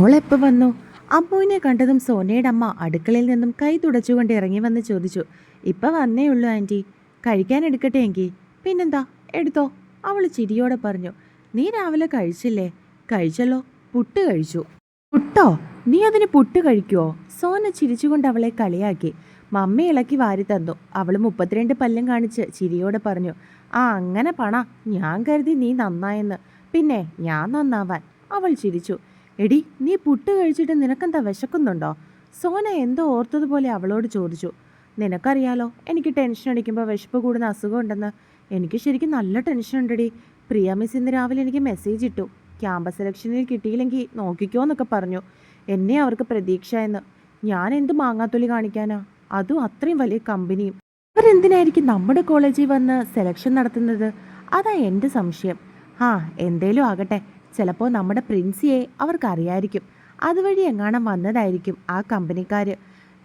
മോളെപ്പോ വന്നു? അമ്മുവിനെ കണ്ടതും സോനയുടെ അമ്മ അടുക്കളയിൽ നിന്നും കൈ തുടച്ചുകൊണ്ട് ഇറങ്ങി വന്ന് ചോദിച്ചു ഇപ്പം വന്നേ ഉള്ളൂ ആന്റി കഴിക്കാൻ എടുക്കട്ടെ എങ്കിൽ പിന്നെന്താ? എടുത്തോ. അവൾ ചിരിയോടെ പറഞ്ഞു നീ രാവിലെ കഴിച്ചില്ലേ? കഴിച്ചല്ലോ. പുട്ട് കഴിച്ചു. പുട്ടോ? നീ അതിന് പുട്ട് കഴിക്കുവോ? സോന ചിരിച്ചുകൊണ്ട് അവളെ കളിയാക്കി. മമ്മി ഇളക്കി വാരി തന്നു. അവൾ മുപ്പത്തിരണ്ട് പല്ലും കാണിച്ച് ചിരിയോടെ പറഞ്ഞു ആ അങ്ങനെ പണ. ഞാൻ കരുതി നീ നന്നായെന്ന്. പിന്നെ ഞാൻ നന്നാവാൻ. അവൾ ചിരിച്ചു. എടി നീ പുട്ട് കഴിച്ചിട്ട് നിനക്കെന്താ വിശക്കുന്നുണ്ടോ? സോന എന്തോ ഓർത്തതുപോലെ അവളോട് ചോദിച്ചു. നിനക്കറിയാലോ എനിക്ക് ടെൻഷൻ അടിക്കുമ്പോൾ വിശപ്പ് കൂടുന്ന അസുഖമുണ്ടെന്ന് എനിക്ക് ശരിക്കും നല്ല ടെൻഷൻ ഉണ്ടെടി. പ്രിയ മിസ് ഇന്ന് രാവിലെ എനിക്ക് മെസ്സേജ് ഇട്ടു. ക്യാമ്പസ് സെലക്ഷനിൽ കിട്ടിയില്ലെങ്കിൽ നോക്കിക്കോ എന്നൊക്കെ പറഞ്ഞു. എന്നെ അവർക്ക് പ്രതീക്ഷ എന്ന് ഞാൻ എന്ത് മാങ്ങാത്തൊലി കാണിക്കാനാ? അതും അത്രയും വലിയ കമ്പനിയും. അവരെന്തിനായിരിക്കും നമ്മുടെ കോളേജിൽ വന്ന് സെലക്ഷൻ നടത്തുന്നത്? അതാ എന്റെ സംശയം. ആ എന്തേലും ആകട്ടെ. ചിലപ്പോൾ നമ്മുടെ പ്രിൻസിയെ അവർക്കറിയായിരിക്കും. അതുവഴി എങ്ങാണം വന്നതായിരിക്കും ആ കമ്പനിക്കാർ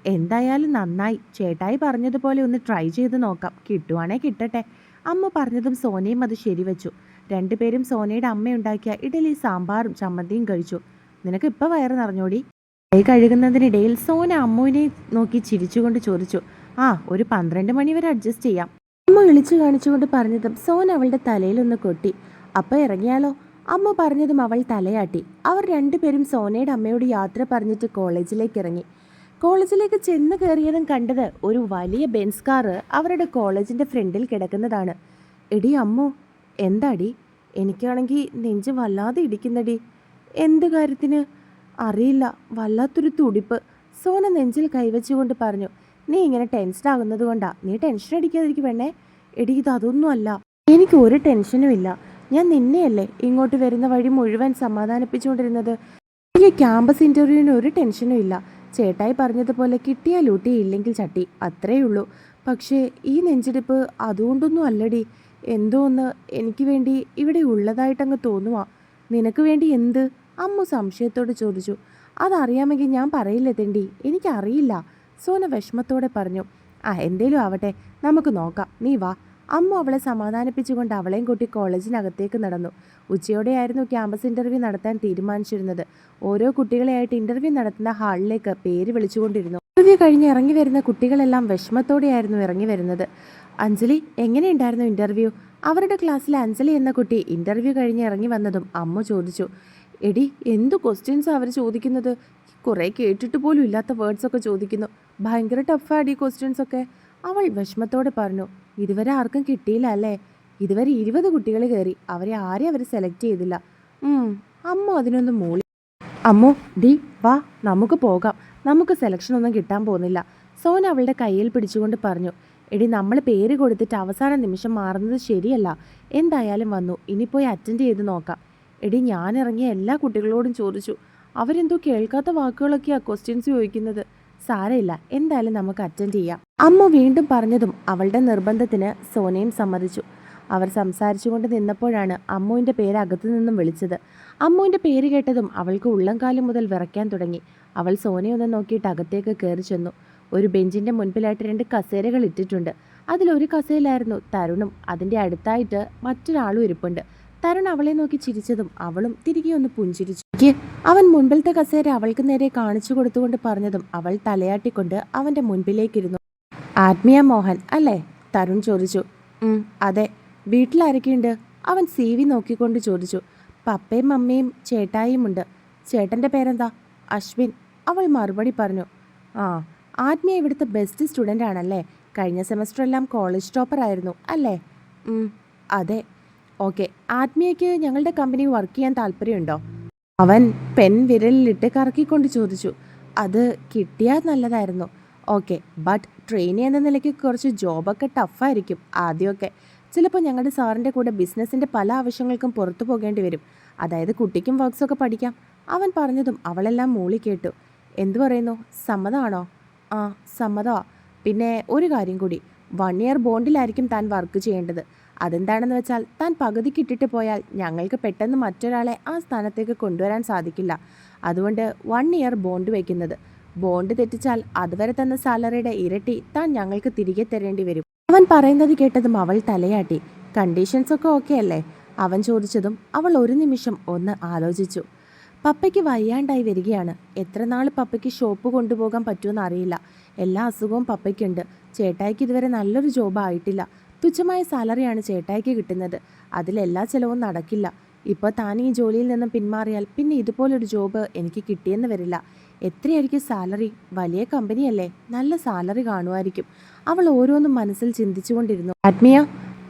എന്തായാലും നന്നായി. ചേട്ടായി പറഞ്ഞതുപോലെ ഒന്ന് ട്രൈ ചെയ്ത് നോക്കാം. കിട്ടുവാണേ കിട്ടട്ടെ. അമ്മ പറഞ്ഞതും സോനയും അത് ശരിവെച്ചു. രണ്ടുപേരും സോനയുടെ അമ്മയുണ്ടാക്കിയ ഇഡലി സാമ്പാറും ചമ്മന്തിയും കഴിച്ചു. നിനക്ക് ഇപ്പം വയറ് നിറഞ്ഞോടി? കൈ കഴുകുന്നതിനിടയിൽ സോന അമ്മുവിനെ നോക്കി ചിരിച്ചുകൊണ്ട് ചോദിച്ചു. ആ ഒരു പന്ത്രണ്ട് മണി വരെ അഡ്ജസ്റ്റ് ചെയ്യാം. അമ്മ വിളിച്ചു കാണിച്ചുകൊണ്ട് പറഞ്ഞതും സോന അവളുടെ തലയിലൊന്ന് കൊട്ടി. അപ്പം ഇറങ്ങിയാലോ? അമ്മ പറഞ്ഞതും അവൾ തലയാട്ടി. അവർ രണ്ടുപേരും സോനയുടെ അമ്മയോട് യാത്ര പറഞ്ഞിട്ട് കോളേജിലേക്ക് ഇറങ്ങി. കോളേജിലേക്ക് ചെന്ന് കയറിയതും കണ്ടത് ഒരു വലിയ ബെൻസ് കാറ് അവരുടെ കോളേജിന്റെ ഫ്രണ്ടിൽ കിടക്കുന്നതാണ്. എടി അമ്മോ എന്താടി? എനിക്കാണെങ്കിൽ നെഞ്ച് വല്ലാതെ ഇടിക്കുന്നടി. എന്ത് കാര്യത്തിന്? അറിയില്ല വല്ലാത്തൊരു തുടിപ്പ്. സോന നെഞ്ചിൽ കൈവച്ചുകൊണ്ട് പറഞ്ഞു നീ ഇങ്ങനെ ടെൻഷൻ ആകുന്നത് കൊണ്ടാ. നീ ടെൻഷൻ അടിക്കാതിരിക്കും വേണേ എടി ഇത് അതൊന്നും അല്ല എനിക്ക് ഒരു ടെൻഷനും ഇല്ല. ഞാൻ നിന്നെയല്ലേ ഇങ്ങോട്ട് വരുന്ന വഴി മുഴുവൻ സമാധാനിപ്പിച്ചുകൊണ്ടിരുന്നത്? എനിക്ക് ക്യാമ്പസ് ഇന്റർവ്യൂവിന് ഒരു ടെൻഷനും ഇല്ല. ചേട്ടായി പറഞ്ഞതുപോലെ കിട്ടിയാൽ ലൂട്ടി ഇല്ലെങ്കിൽ ചട്ടി. അത്രയേ ഉള്ളൂ. പക്ഷേ ഈ നെഞ്ചിടിപ്പ് അതുകൊണ്ടൊന്നും അല്ലടി. എന്തോ ഒന്ന് എനിക്ക് വേണ്ടി ഇവിടെ ഉള്ളതായിട്ടങ്ങ് തോന്നുവാ. നിനക്ക് വേണ്ടി എന്ത്? അമ്മു സംശയത്തോട് ചോദിച്ചു. അതറിയാമെങ്കിൽ ഞാൻ പറയില്ല തെണ്ടി? എനിക്കറിയില്ല. സോന വിഷമത്തോടെ പറഞ്ഞു. ആ എന്തേലും ആവട്ടെ. നമുക്ക് നോക്കാം. നീ വാ. അമ്മു അവളെ സമാധാനിപ്പിച്ചുകൊണ്ട് അവളെയും കൂട്ടി കോളേജിനകത്തേക്ക് നടന്നു. ഉച്ചയോടെയായിരുന്നു ക്യാമ്പസ് ഇന്റർവ്യൂ നടത്താൻ തീരുമാനിച്ചിരുന്നത്. ഓരോ കുട്ടികളെയായിട്ട് ഇന്റർവ്യൂ നടത്തുന്ന ഹാളിലേക്ക് പേര് വിളിച്ചുകൊണ്ടിരുന്നു. ഇന്റർവ്യൂ കഴിഞ്ഞ് ഇറങ്ങി വരുന്ന കുട്ടികളെല്ലാം വിഷമത്തോടെയായിരുന്നു ഇറങ്ങി വരുന്നത്. അഞ്ജലി എങ്ങനെയുണ്ടായിരുന്നു ഇന്റർവ്യൂ അവരുടെ ക്ലാസ്സിലെ അഞ്ജലി എന്ന കുട്ടി ഇന്റർവ്യൂ കഴിഞ്ഞ് ഇറങ്ങി വന്നതും അമ്മ ചോദിച്ചു. എടി എന്ത് ക്വസ്റ്റ്യൻസ് അവർ ചോദിക്കുന്നത്? കുറേ കേട്ടിട്ട് പോലും ഇല്ലാത്ത വേർഡ്സ് ഒക്കെ ചോദിക്കുന്നു. ഭയങ്കര ടഫാടി ഈ ക്വസ്റ്റ്യൻസ് ഒക്കെ. അവൾ വിഷമത്തോടെ പറഞ്ഞു ഇതുവരെ ആർക്കും കിട്ടിയില്ല അല്ലേ? ഇതുവരെ ഇരുപത് കുട്ടികൾ കയറി. അവരെ ആരെയും അവർ സെലക്ട് ചെയ്തില്ല. അമ്മ അതിനൊന്ന് മൂളി. അമ്മോ ഡി വാ നമുക്ക് പോകാം. നമുക്ക് സെലക്ഷൻ ഒന്നും കിട്ടാൻ പോകുന്നില്ല. സോന അവളുടെ കയ്യിൽ പിടിച്ചുകൊണ്ട് പറഞ്ഞു എടി നമ്മൾ പേര് കൊടുത്തിട്ട് അവസാന നിമിഷം മാറുന്നത് ശരിയല്ല. എന്തായാലും വന്നു. ഇനി പോയി അറ്റൻഡ് ചെയ്ത് നോക്കാം. എടി ഞാൻ ഇറങ്ങിയ എല്ലാ കുട്ടികളോടും ചോദിച്ചു. അവരെന്തോ കേൾക്കാത്ത വാക്കുകളൊക്കെയാണ് ക്വസ്റ്റ്യൻസ് ചോദിക്കുന്നത്. സാരമില്ല. എന്തായാലും നമുക്ക് അറ്റൻഡ് ചെയ്യാം. അമ്മ വീണ്ടും പറഞ്ഞതും അവളുടെ നിർബന്ധത്തിന് സോനയും സമ്മതിച്ചു. അവർ സംസാരിച്ചുകൊണ്ട് നിന്നപ്പോഴാണ് അമ്മുവിന്റെ പേര് അകത്തു നിന്നും വിളിച്ചത്. അമ്മുവിന്റെ പേര് കേട്ടതും അവൾക്ക് ഉള്ളംകാലം മുതൽ വിറയ്ക്കാൻ തുടങ്ങി. അവൾ സോനയൊന്ന് നോക്കിയിട്ട് അകത്തേക്ക് കയറി ചെന്നു. ഒരു ബെഞ്ചിന്റെ മുൻപിലായിട്ട് രണ്ട് കസേരകൾ ഇട്ടിട്ടുണ്ട്. അതിലൊരു കസേരയിലായിരുന്നു തരുണും. അതിന്റെ അടുത്തായിട്ട് മറ്റൊരാളും ഇരിപ്പുണ്ട്. തരുൺ അവളെ നോക്കി ചിരിച്ചതും അവളും തിരികെ ഒന്ന് പുഞ്ചിരിച്ചു. അവൻ മുൻപിലത്തെ കസേര അവൾക്ക് നേരെ കാണിച്ചു കൊടുത്തുകൊണ്ട് പറഞ്ഞതും അവൾ തലയാട്ടിക്കൊണ്ട് അവന്റെ മുൻപിലേക്കിരുന്നു. ആത്മീയ മോഹൻ അല്ലേ? തരുൺ ചോദിച്ചു. "ഉം, അതെ. വീട്ടിലാരൊക്കെയുണ്ട് അവൻ സി വി നോക്കിക്കൊണ്ട് ചോദിച്ചു. പപ്പയും മമ്മയും ചേട്ടായും ഉണ്ട്. ചേട്ടന്റെ പേരെന്താ? അശ്വിൻ. അവൾ മറുപടി പറഞ്ഞു. ആ ആത്മീയ ഇവിടുത്തെ ബെസ്റ്റ് സ്റ്റുഡന്റ് ആണല്ലേ? കഴിഞ്ഞ സെമസ്റ്റർ എല്ലാം കോളേജ് ടോപ്പർ ആയിരുന്നു അല്ലേ? അതെ. ഓക്കെ. ആത്മീയയ്ക്ക് ഞങ്ങളുടെ കമ്പനി വർക്ക് ചെയ്യാൻ താല്പര്യമുണ്ടോ? അവൻ പെൻ വിരലിലിട്ട് കറക്കിക്കൊണ്ട് ചോദിച്ചു. അത് കിട്ടിയാൽ നല്ലതായിരുന്നു. ഓക്കെ ബട്ട് ട്രെയിനി എന്ന നിലയ്ക്ക് കുറച്ച് ജോബൊക്കെ ടഫായിരിക്കും ആദ്യമൊക്കെ. ചിലപ്പോൾ ഞങ്ങളുടെ സാറിന്റെ കൂടെ ബിസിനസ്സിന്റെ പല ആവശ്യങ്ങൾക്കും പുറത്തു പോകേണ്ടി വരും. അതായത് കുട്ടിക്കും വർക്ക്സൊക്കെ പഠിക്കാം. അവൻ പറഞ്ഞതും അവളെല്ലാം മൂളി കേട്ടു. എന്തു പറയുന്നു? സമ്മതമാണോ ആ സമ്മതമാ പിന്നെ ഒരു കാര്യം കൂടി. വൺ ഇയർ ബോണ്ടിലായിരിക്കും താൻ വർക്ക് ചെയ്യേണ്ടത്. അതെന്താണെന്ന് വെച്ചാൽ താൻ പകുതിക്ക് ഇട്ടിട്ട് പോയാൽ ഞങ്ങൾക്ക് പെട്ടെന്ന് മറ്റൊരാളെ ആ സ്ഥാനത്തേക്ക് കൊണ്ടുവരാൻ സാധിക്കില്ല. അതുകൊണ്ട് വൺ ഇയർ ബോണ്ട് വയ്ക്കുന്നത്. ബോണ്ട് തെറ്റിച്ചാൽ അതുവരെ തന്ന സാലറിയുടെ ഇരട്ടി താൻ ഞങ്ങൾക്ക് തിരികെ തരേണ്ടി വരും. അവൻ പറയുന്നത് കേട്ടതും അവൾ തലയാട്ടി. കണ്ടീഷൻസ് ഒക്കെ ഓക്കെ അല്ലേ? അവൻ ചോദിച്ചതും അവൾ ഒരു നിമിഷം ഒന്ന് ആലോചിച്ചു. പപ്പയ്ക്ക് വയ്യാണ്ടായി വരികയാണ്. എത്ര നാൾ പപ്പയ്ക്ക് ഷോപ്പ് കൊണ്ടുപോകാൻ പറ്റുമെന്ന് അറിയില്ല. എല്ലാ അസുഖവും പപ്പയ്ക്കുണ്ട്. ചേട്ടായിക്ക് ഇതുവരെ നല്ലൊരു ജോബ് ആയിട്ടില്ല. തുച്ഛമായ സാലറിയാണ് ചേട്ടായിക്ക് കിട്ടുന്നത്. അതിലെല്ലാ ചിലവും നടക്കില്ല. ഇപ്പോൾ താൻ ഈ ജോലിയിൽ നിന്നും പിന്മാറിയാൽ പിന്നെ ഇതുപോലൊരു ജോബ് എനിക്ക് കിട്ടിയെന്ന് വരില്ല. എത്രയായിരിക്കും സാലറി? വലിയ കമ്പനിയല്ലേ. നല്ല സാലറി കാണുമായിരിക്കും. അവൾ ഓരോന്നും മനസ്സിൽ ചിന്തിച്ചുകൊണ്ടിരുന്നു. ആത്മീയ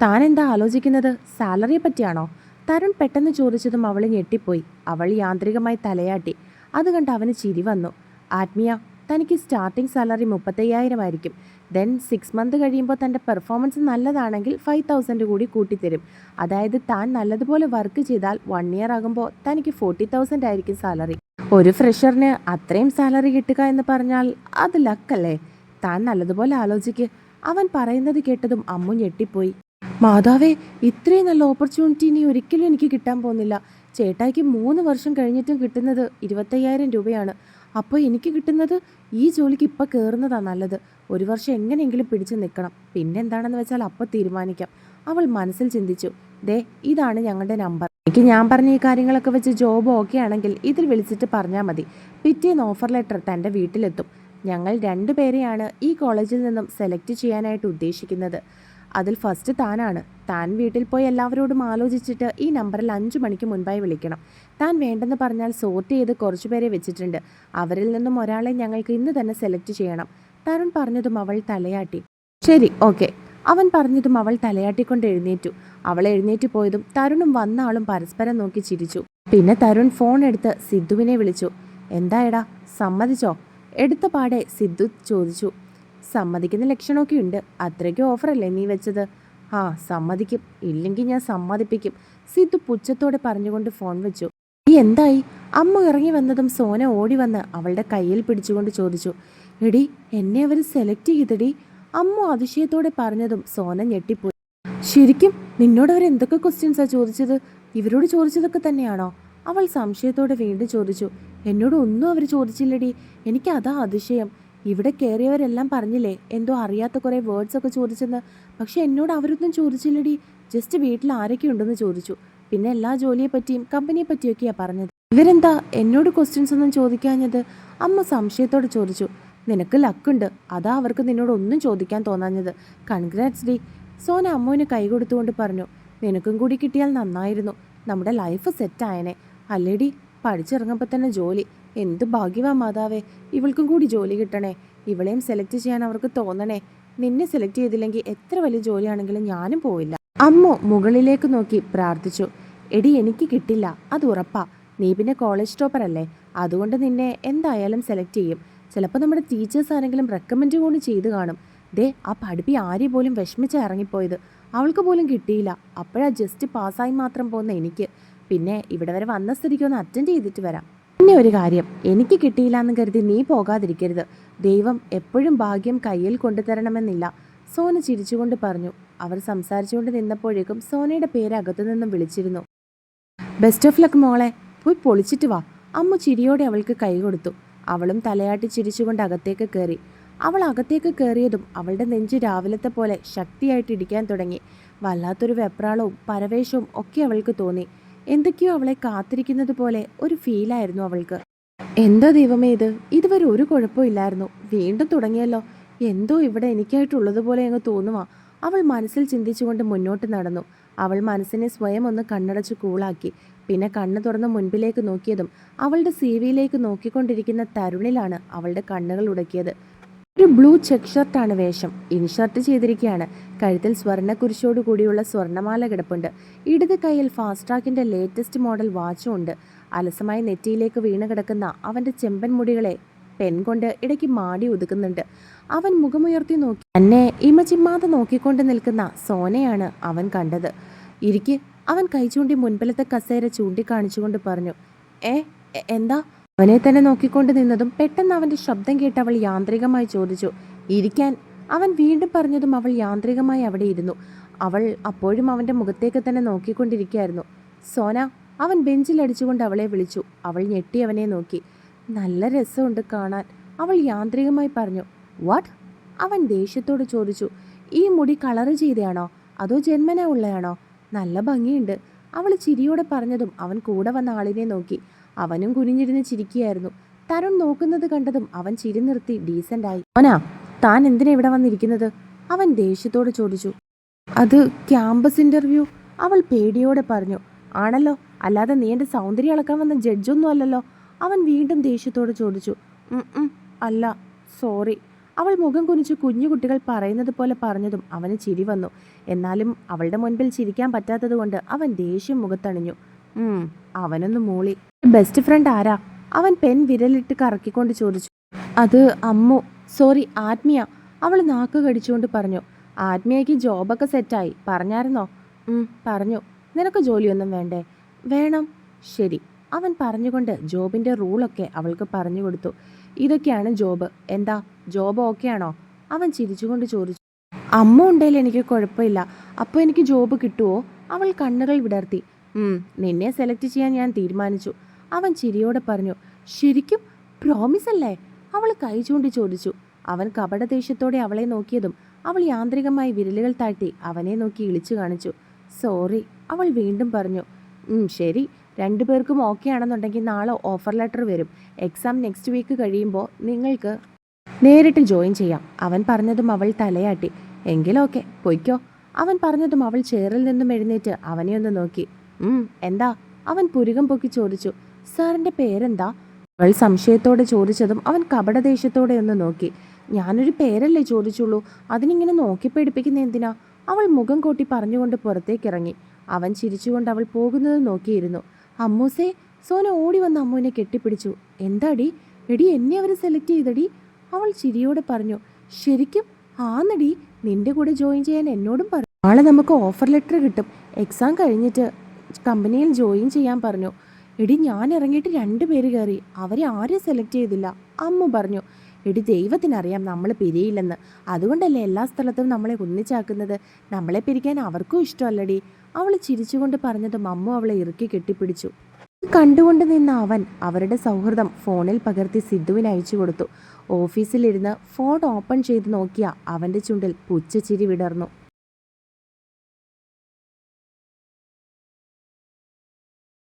താൻ എന്താ ആലോചിക്കുന്നത്? സാലറിയെ പറ്റിയാണോ? തരുൺ പെട്ടെന്ന് ചോദിച്ചതും അവൾ ഞെട്ടിപ്പോയി. അവൾ യാന്ത്രികമായി തലയാട്ടി. അത് കണ്ട് അവന് ചിരി വന്നു. ആത്മീയ തനിക്ക് സ്റ്റാർട്ടിംഗ് സാലറി മുപ്പത്തയ്യായിരം ആയിരിക്കും. ദെൻ സിക്സ് മന്ത് കഴിയുമ്പോൾ തന്റെ പെർഫോമൻസ് നല്ലതാണെങ്കിൽ ഫൈവ് തൗസൻഡ് കൂടി കൂട്ടിത്തരും. അതായത് താൻ നല്ലതുപോലെ വർക്ക് ചെയ്താൽ വൺ ഇയർ ആകുമ്പോൾ തനിക്ക് ഫോർട്ടി തൗസൻഡ് ആയിരിക്കും സാലറി ഒരു ഫ്രഷറിന് അത്രയും സാലറി കിട്ടുക എന്ന് പറഞ്ഞാൽ അത് ലക്കല്ലേ താൻ നല്ലതുപോലെ ആലോചിക്ക്. അവൻ പറയുന്നത് കേട്ടതും അമ്മു ഞെട്ടിപ്പോയി. മാതാവേ ഇത്രയും നല്ല ഓപ്പർച്യൂണിറ്റി ഇനി ഒരിക്കലും എനിക്ക് കിട്ടാൻ പോകുന്നില്ല. ചേട്ടായിക്ക് മൂന്ന് വർഷം കഴിഞ്ഞിട്ടും കിട്ടുന്നത് ഇരുപത്തയ്യായിരം രൂപയാണ്. അപ്പോൾ എനിക്ക് കിട്ടുന്നത് ഈ ജോലിക്ക് ഇപ്പോൾ കയറുന്നതാണ് നല്ലത്. ഒരു വർഷം എങ്ങനെയെങ്കിലും പിടിച്ചു നിൽക്കണം പിന്നെ എന്താണെന്ന് വെച്ചാൽ അപ്പോൾ തീരുമാനിക്കാം. അവൾ മനസ്സിൽ ചിന്തിച്ചു. ദേ ഇതാണ് ഞങ്ങളുടെ നമ്പർ. എനിക്ക് ഞാൻ പറഞ്ഞ ഈ കാര്യങ്ങളൊക്കെ വെച്ച് ജോബ് ഓക്കെ ആണെങ്കിൽ ഇതിൽ വിളിച്ചിട്ട് പറഞ്ഞാൽ മതി. പിറ്റേന്ന് ഓഫർ ലെറ്റർ തന്റെ വീട്ടിലെത്തും. ഞങ്ങൾ രണ്ടുപേരെയാണ് ഈ കോളേജിൽ നിന്നും സെലക്ട് ചെയ്യാനായിട്ട് ഉദ്ദേശിക്കുന്നത്. അതിൽ ഫസ്റ്റ് താനാണ്. താൻ വീട്ടിൽ പോയി എല്ലാവരോടും ആലോചിച്ചിട്ട് ഈ നമ്പറിൽ അഞ്ചു മണിക്ക് മുൻപായി വിളിക്കണം. താൻ വേണ്ടെന്ന് പറഞ്ഞാൽ സോർട്ട് ചെയ്ത് കുറച്ചു പേരെ വെച്ചിട്ടുണ്ട്. അവരിൽ നിന്നും ഒരാളെ ഞങ്ങൾക്ക് ഇന്ന് തന്നെ സെലക്ട് ചെയ്യണം. തരുൺ പറഞ്ഞതും അവൾ തലയാട്ടി. ശരി ഓക്കെ. അവൻ പറഞ്ഞതും അവൾ തലയാട്ടിക്കൊണ്ട് എഴുന്നേറ്റു. അവൾ എഴുന്നേറ്റ് പോയതും തരുണും വന്ന ആളും പരസ്പരം നോക്കി ചിരിച്ചു. പിന്നെ തരുൺ ഫോൺ എടുത്ത് സിദ്ധുവിനെ വിളിച്ചു. എന്തായടാ സമ്മതിച്ചോ? എടുത്ത പാടെ സിദ്ധു ചോദിച്ചു. സമ്മതിക്കുന്ന ലക്ഷണമൊക്കെ ഉണ്ട്. അത്രയ്ക്ക് ഓഫറല്ലേ നീ വെച്ചത്? ആ സമ്മതിക്കും. ഇല്ലെങ്കിൽ ഞാൻ സമ്മതിപ്പിക്കും. സിദ്ധു പുച്ഛത്തോടെ പറഞ്ഞുകൊണ്ട് ഫോൺ വെച്ചു. നീ എന്തായി? അമ്മ ഇറങ്ങി വന്നതും സോന ഓടി വന്ന് അവളുടെ കയ്യിൽ പിടിച്ചുകൊണ്ട് ചോദിച്ചു. എടി എന്നെ അവർ സെലക്ട് ചെയ്തടി? അമ്മ അതിശയത്തോടെ പറഞ്ഞതും സോന ഞെട്ടിപ്പോയി. ശരിക്കും? നിന്നോട് അവർ എന്തൊക്കെ ക്വസ്റ്റ്യൻസാ ചോദിച്ചത്? ഇവരോട് ചോദിച്ചതൊക്കെ തന്നെയാണോ? അവൾ സംശയത്തോടെ വീണ്ടും ചോദിച്ചു. എന്നോട് ഒന്നും അവർ ചോദിച്ചില്ലടി. എനിക്ക് അതാ അതിശയം. ഇവിടെ കയറിയവരെല്ലാം പറഞ്ഞില്ലേ? എന്തോ അറിയാത്ത കുറേ വേർഡ്സൊക്കെ ചോദിച്ചെന്ന്. പക്ഷെ എന്നോട് അവരൊന്നും ചോദിച്ചില്ലടി. ജസ്റ്റ് വീട്ടിൽ ആരൊക്കെ ഉണ്ടെന്ന് ചോദിച്ചു. പിന്നെ എല്ലാ ജോലിയെ പറ്റിയും കമ്പനിയെ പറ്റിയൊക്കെയാ പറഞ്ഞത്. ഇവരെന്താ എന്നോട് ക്വസ്റ്റ്യൻസ് ഒന്നും ചോദിക്കാഞ്ഞത്? അമ്മ സംശയത്തോടെ ചോദിച്ചു. നിനക്ക് ലക്കുണ്ട് അതാ അവർക്ക് നിന്നോട് ഒന്നും ചോദിക്കാൻ തോന്നാഞ്ഞത്. കൺഗ്രാറ്റ്സ് ഡി. സോന അമ്മുവിന് കൈ കൊടുത്തുകൊണ്ട് പറഞ്ഞു. നിനക്കും കൂടി കിട്ടിയാൽ നന്നായിരുന്നു. നമ്മുടെ ലൈഫ് സെറ്റായനെ അല്ലേടി പഠിച്ചിറങ്ങുമ്പോൾ തന്നെ ജോലി. എന്ത് ഭാഗ്യവാ മാതാവേ. ഇവൾക്കും കൂടി ജോലി കിട്ടണേ. ഇവളെയും സെലക്ട് ചെയ്യാൻ അവർക്ക് തോന്നണേ. നിന്നെ സെലക്ട് ചെയ്തില്ലെങ്കിൽ എത്ര വലിയ ജോലിയാണെങ്കിലും ഞാനും പോവില്ല. അമ്മ മുകളിലേക്ക് നോക്കി പ്രാർത്ഥിച്ചു. എടി എനിക്ക് കിട്ടില്ല. അത് ഉറപ്പാ. നീ പിന്നെ കോളേജ് ടോപ്പർ അല്ലേ? അതുകൊണ്ട് നിന്നെ എന്തായാലും സെലക്ട് ചെയ്യും. ചിലപ്പോൾ നമ്മുടെ ടീച്ചേഴ്സ് ആരെങ്കിലും റെക്കമെൻഡ് കൂടി ചെയ്ത് കാണും. ദേ ആ പഠിപ്പി ആരെ പോലും വിഷമിച്ച് ഇറങ്ങിപ്പോയത്. അവൾക്ക് പോലും കിട്ടിയില്ല. അപ്പോഴാ ജസ്റ്റ് പാസ്സായി മാത്രം പോകുന്ന എനിക്ക്. പിന്നെ ഇവിടെ വരെ വന്ന സ്ഥിതിക്ക് ഒന്ന് അറ്റൻഡ് ചെയ്തിട്ട് വരാം. പിന്നെ ഒരു കാര്യം. എനിക്ക് കിട്ടിയില്ല എന്ന് കരുതി നീ പോകാതിരിക്കരുത്. ദൈവം എപ്പോഴും ഭാഗ്യം കയ്യിൽ കൊണ്ടുതരണമെന്നില്ല. സോന ചിരിച്ചുകൊണ്ട് പറഞ്ഞു. അവർ സംസാരിച്ചുകൊണ്ട് നിന്നപ്പോഴേക്കും സോനയുടെ പേര് അകത്തു നിന്നും വിളിച്ചിരുന്നു. ബെസ്റ്റ് ഓഫ് ലക്ക് മോളെ. പോയി പൊളിച്ചിട്ട് വാ. അമ്മ ചിരിയോടെ അവൾക്ക് കൈ കൊടുത്തു. അവളും തലയാട്ടി ചിരിച്ചുകൊണ്ട് അകത്തേക്ക് കയറി. അവൾ അകത്തേക്ക് കയറിയതും അവളുടെ നെഞ്ച് രാവിലത്തെ പോലെ ശക്തിയായിട്ട് ഇടിക്കാൻ തുടങ്ങി. വല്ലാത്തൊരു വെപ്രാളവും പരവേശവും ഒക്കെ അവൾക്ക് തോന്നി. എന്തൊക്കെയോ അവളെ കാത്തിരിക്കുന്നത് പോലെ ഒരു ഫീലായിരുന്നു അവൾക്ക്. എന്തോ ദൈവമേ ഇത്? ഇതുവരെ ഒരു കുഴപ്പമില്ലായിരുന്നു വീണ്ടും തുടങ്ങിയല്ലോ. എന്തോ ഇവിടെ എനിക്കായിട്ടുള്ളതുപോലെ അങ്ങ് തോന്നുവാ. അവൾ മനസ്സിൽ ചിന്തിച്ചുകൊണ്ട് മുന്നോട്ട് നടന്നു. അവൾ മനസ്സിനെ സ്വയം ഒന്ന് കണ്ണടച്ച് കൂളാക്കി. പിന്നെ കണ്ണു തുറന്ന് മുൻപിലേക്ക് നോക്കിയതും അവളുടെ സി വിയിലേക്ക് നോക്കിക്കൊണ്ടിരിക്കുന്ന തരുണിലാണ് അവളുടെ കണ്ണുകൾ ഉടക്കിയത്. ഒരു ബ്ലൂ ചെക്ക് ഷർട്ടാണ് വേഷം. ഇൻഷർട്ട് ചെയ്തിരിക്കുകയാണ് കഴുത്തിൽ സ്വർണ കുരിശോട് കൂടിയുള്ള സ്വർണമാല കിടപ്പുണ്ട്. ഇടത് കൈയിൽ ട്രാക്കിന്റെ ലേറ്റസ്റ്റ് മോഡൽ വാച്ചും ഉണ്ട്. അലസമായി നെറ്റിയിലേക്ക് വീണ് കിടക്കുന്ന അവന്റെ ചെമ്പൻ മുടികളെ പെൻ കൊണ്ട് ഇടയ്ക്ക് മാടി ഒതുക്കുന്നുണ്ട്. അവൻ മുഖമുയർത്തി നോക്കി തന്നെ ഇമ ചിമ്മാതെ നോക്കിക്കൊണ്ട് നിൽക്കുന്ന സോനയാണ് അവൻ കണ്ടത്. ഇരിക്ക് അവൻ കൈ ചൂണ്ടി മുൻപിലത്തെ കസേര ചൂണ്ടിക്കാണിച്ചുകൊണ്ട് പറഞ്ഞു ഏ എന്താ? അവനെ തന്നെ നോക്കിക്കൊണ്ട് നിന്നതും പെട്ടെന്ന് അവന്റെ ശബ്ദം കേട്ട് അവൾ യാന്ത്രികമായി ചോദിച്ചു ഇരിക്കാൻ? അവൻ വീണ്ടും പറഞ്ഞതും അവൾ യാന്ത്രികമായി അവിടെ ഇരുന്നു. അവൾ അപ്പോഴും അവന്റെ മുഖത്തേക്ക് തന്നെ നോക്കിക്കൊണ്ടിരിക്കുകയായിരുന്നു. സോന അവൻ ബെഞ്ചിലടിച്ചുകൊണ്ട് അവളെ വിളിച്ചു. അവൾ ഞെട്ടി അവനെ നോക്കി. നല്ല രസമുണ്ട് കാണാൻ. അവൾ യാന്ത്രികമായി പറഞ്ഞു വാട്ട് അവൻ ദേഷ്യത്തോട് ചോദിച്ചു ഈ മുടി കളറ് ചെയ്തയാണോ? അതോ ജന്മന ഉള്ളയാണോ? നല്ല ഭംഗിയുണ്ട്. അവൾ ചിരിയോടെ പറഞ്ഞതും അവൻ കൂടെ വന്ന ആളിനെ നോക്കി. അവനും കുനിഞ്ഞിരുന്ന് ചിരിക്കുകയായിരുന്നു. തരുൺ നോക്കുന്നത് കണ്ടതും അവൻ ചിരി നിർത്തി ഡീസന്റായി മോനാ താൻ എന്തിനാ ഇവിടെ വന്നിരിക്കുന്നത്? അവൻ ദേഷ്യത്തോട് ചോദിച്ചു. അത് ക്യാമ്പസ് ഇന്റർവ്യൂ അവൾ പേടിയോടെ പറഞ്ഞു ആണല്ലോ അല്ലാതെ നീ എന്റെ സൗന്ദര്യം അളക്കാൻ വന്ന ജഡ്ജൊന്നും അല്ലല്ലോ. അവൻ വീണ്ടും ദേഷ്യത്തോട് ചോദിച്ചു. "ഉം, ഉം, അല്ല സോറി അവൾ മുഖം കുനിച്ച് കുഞ്ഞു കുട്ടികൾ പറയുന്നത് പോലെ പറഞ്ഞതും അവന് ചിരി വന്നു. എന്നാലും അവളുടെ മുൻപിൽ ചിരിക്കാൻ പറ്റാത്തതുകൊണ്ട് അവൻ ദേഷ്യം മുഖത്തണിഞ്ഞു. അവനൊന്ന് മൂളി. ബെസ്റ്റ് ഫ്രണ്ട് ആരാ? അവൻ പെൻ വിരലിട്ട് കറക്കിക്കൊണ്ട് ചോദിച്ചു. അത് അമ്മു സോറി ആത്മീയ. അവൾ നാക്ക് കടിച്ചുകൊണ്ട് പറഞ്ഞു. ആത്മീയയ്ക്ക് ജോബൊക്കെ സെറ്റായി പറഞ്ഞായിരുന്നോ? പറഞ്ഞു. നിനക്ക് ജോലിയൊന്നും വേണ്ടേ? വേണം. ശരി. അവൻ പറഞ്ഞുകൊണ്ട് ജോബിന്റെ റൂളൊക്കെ അവൾക്ക് പറഞ്ഞു കൊടുത്തു. ഇതൊക്കെയാണ് ജോബ്. എന്താ? ജോബ് ഓക്കെ ആണോ അവൻ ചിരിച്ചുകൊണ്ട് ചോദിച്ചു. അമ്മ ഉണ്ടെങ്കിൽ എനിക്ക് കുഴപ്പമില്ല. അപ്പോൾ എനിക്ക് ജോബ് കിട്ടുമോ അവൾ കണ്ണുകൾ വിടർത്തി. "ഉം, നിന്നെ സെലക്ട് ചെയ്യാൻ ഞാൻ തീരുമാനിച്ചു. അവൻ ചിരിയോടെ പറഞ്ഞു. ശരിക്കും? പ്രോമിസ് അല്ലേ? അവൾ കൈ ചൂണ്ടി ചോദിച്ചു. അവൻ കപടദേഷ്യത്തോടെ അവളെ നോക്കിയതും അവൾ യാന്ത്രികമായി വിരലുകൾ താഴ്ത്തി അവനെ നോക്കി ഇളിച്ചു കാണിച്ചു. സോറി അവൾ വീണ്ടും പറഞ്ഞു. "ഉം, ശരി. രണ്ടുപേർക്കും ഓക്കെ ആണെന്നുണ്ടെങ്കിൽ നാളെ ഓഫർ ലെറ്റർ വരും. എക്സാം നെക്സ്റ്റ് വീക്ക് കഴിയുമ്പോൾ നിങ്ങൾക്ക് നേരിട്ട് ജോയിൻ ചെയ്യാം. അവൻ പറഞ്ഞതും അവൾ തലയാട്ടി. എങ്കിലൊക്കെ പൊയ്ക്കോ. അവൻ പറഞ്ഞതും അവൾ ചെയറിൽ നിന്നും എഴുന്നേറ്റ് അവനെ ഒന്ന് നോക്കി. എന്താ? അവൻ പുരുകം പൊക്കി ചോദിച്ചു. സാറിന്റെ പേരെന്താ? അവൾ സംശയത്തോടെ ചോദിച്ചതും അവൻ കപടദേശത്തോടെ ഒന്ന് നോക്കി. ഞാനൊരു പേരല്ലേ ചോദിച്ചുള്ളൂ. അതിനിങ്ങനെ നോക്കി പേടിപ്പിക്കുന്ന എന്തിനാ? അവൾ മുഖം കൂട്ടി പറഞ്ഞുകൊണ്ട് പുറത്തേക്കിറങ്ങി അവൻ ചിരിച്ചുകൊണ്ട് അവൾ പോകുന്നത് നോക്കിയിരുന്നു. അമ്മൂസേ സോന ഓടി വന്ന് അമ്മുവിനെ കെട്ടിപ്പിടിച്ചു. എന്താടി? എടി എന്നെ അവർ സെലക്ട് ചെയ്തടി? അവൾ ചിരിയോടെ പറഞ്ഞു ശരിക്കും? ആന്നടി. നിന്റെ കൂടെ ജോയിൻ ചെയ്യാൻ എന്നോടും പറഞ്ഞു നാളെ നമുക്ക് ഓഫർ ലെറ്റർ കിട്ടും. എക്സാം കഴിഞ്ഞിട്ട് കമ്പനിയിൽ ജോയിൻ ചെയ്യാൻ പറഞ്ഞു. എടി ഞാൻ ഇറങ്ങിയിട്ട് രണ്ട് പേര് കയറി. അവരെ ആരും സെലക്ട് ചെയ്തില്ല. അമ്മു പറഞ്ഞു എടി ദൈവത്തിനറിയാം നമ്മൾ പിരിയില്ലെന്ന്. അതുകൊണ്ടല്ലേ എല്ലാ സ്ഥലത്തും നമ്മളെ ഒന്നിച്ചാക്കുന്നത്? നമ്മളെ പിരിക്കാൻ അവർക്കും ഇഷ്ടമല്ലടി. അവൾ ചിരിച്ചുകൊണ്ട് പറഞ്ഞത് മമ്മു അവളെ ഇറുക്കി കെട്ടിപ്പിടിച്ചു. കണ്ടുകൊണ്ട് നിന്ന അവൻ അവരുടെ സൗഹൃദം ഫോണിൽ പകർത്തി സിദ്ധുവിന് അയച്ചു കൊടുത്തു. ഓഫീസിലിരുന്ന് ഫോൺ ഓപ്പൺ ചെയ്ത് നോക്കിയ അവന്റെ ചുണ്ടിൽ പുച്ഛച്ചിരി വിടർന്നു.